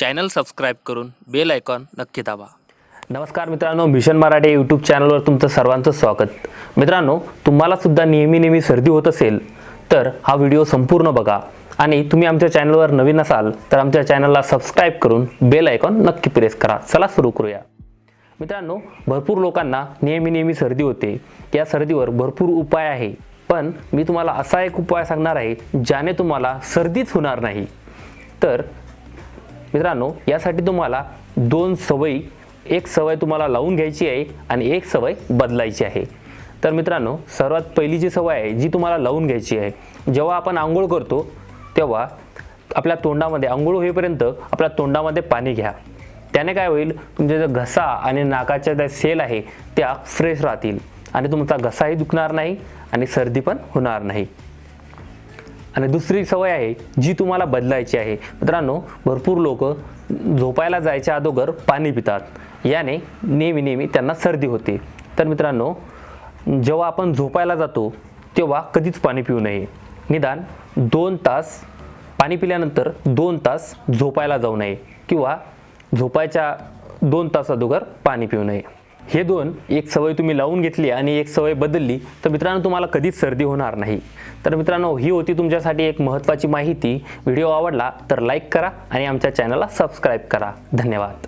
Channel subscribe करून bell icon नक्की दाबा. नमस्कार मित्रांनो मिशन मराठी यूट्यूब चॅनलवर तुमचं सर्वांचं स्वागत. मित्रांनो तुम्हाला सुद्धा नेहमी नेहमी सर्दी होत असेल तर हा व्हिडिओ संपूर्ण बघा. आणि तुम्ही आमच्या चॅनलवर नवीन असाल तर आमच्या चॅनलला सबस्क्राईब करून बेल आयकॉन नक्की प्रेस करा. चला सुरू करूया. मित्रांनो भरपूर लोकांना नेहमी नेहमी सर्दी होते. या सर्दीवर भरपूर उपाय आहे. पण मी तुम्हाला असा एक उपाय सांगणार आहे ज्याने तुम्हाला सर्दीच होणार नाही. तर मित्रांनो यासाठी तुम्हाला दोन सवयी एक सवय तुम्हाला लावून घ्यायची आहे आणि एक सवय बदलायची आहे. तर मित्रांनो सर्वात पहिली जी सवय आहे जी तुम्हाला लावून घ्यायची आहे जेव्हा आपण आंघोळ करतो तेव्हा आपल्या तोंडामध्ये आंघोळ होईपर्यंत आपल्या तोंडामध्ये पाणी घ्या. त्याने काय होईल तुमचे जे घसा आणि नाकाच्या त्या सेल आहे त्या फ्रेश राहतील आणि तुमचा घसाही दुखणार नाही आणि सर्दी पण होणार नाही. आणि दुसरी सवय आहे जी तुम्हाला बदलायची आहे. मित्रांनो भरपूर लोक झोपायला जायच्या अगोदर पाणी पितात. याने नेहमी नेहमी त्यांना सर्दी होते. तर मित्रांनो जेव्हा आपण झोपायला जातो तेव्हा कधीच पाणी पिऊ नये. निदान दोन तास पाणी पिल्यानंतर दोन तास झोपायला जाऊ नये किंवा झोपायच्या दोन तास अगोदर पाणी पिऊ नये. हे दोन एक सवय तुम्ही लावून घेतली आणि एक सवय बदलली तर मित्रांनो तुम्हाला कधीच सर्दी होणार नाही. तर मित्रांनो ही होती तुमच्यासाठी एक महत्त्वाची माहिती. व्हिडिओ आवडला तर लाईक करा आणि आमच्या चॅनलला सबस्क्राईब करा. धन्यवाद.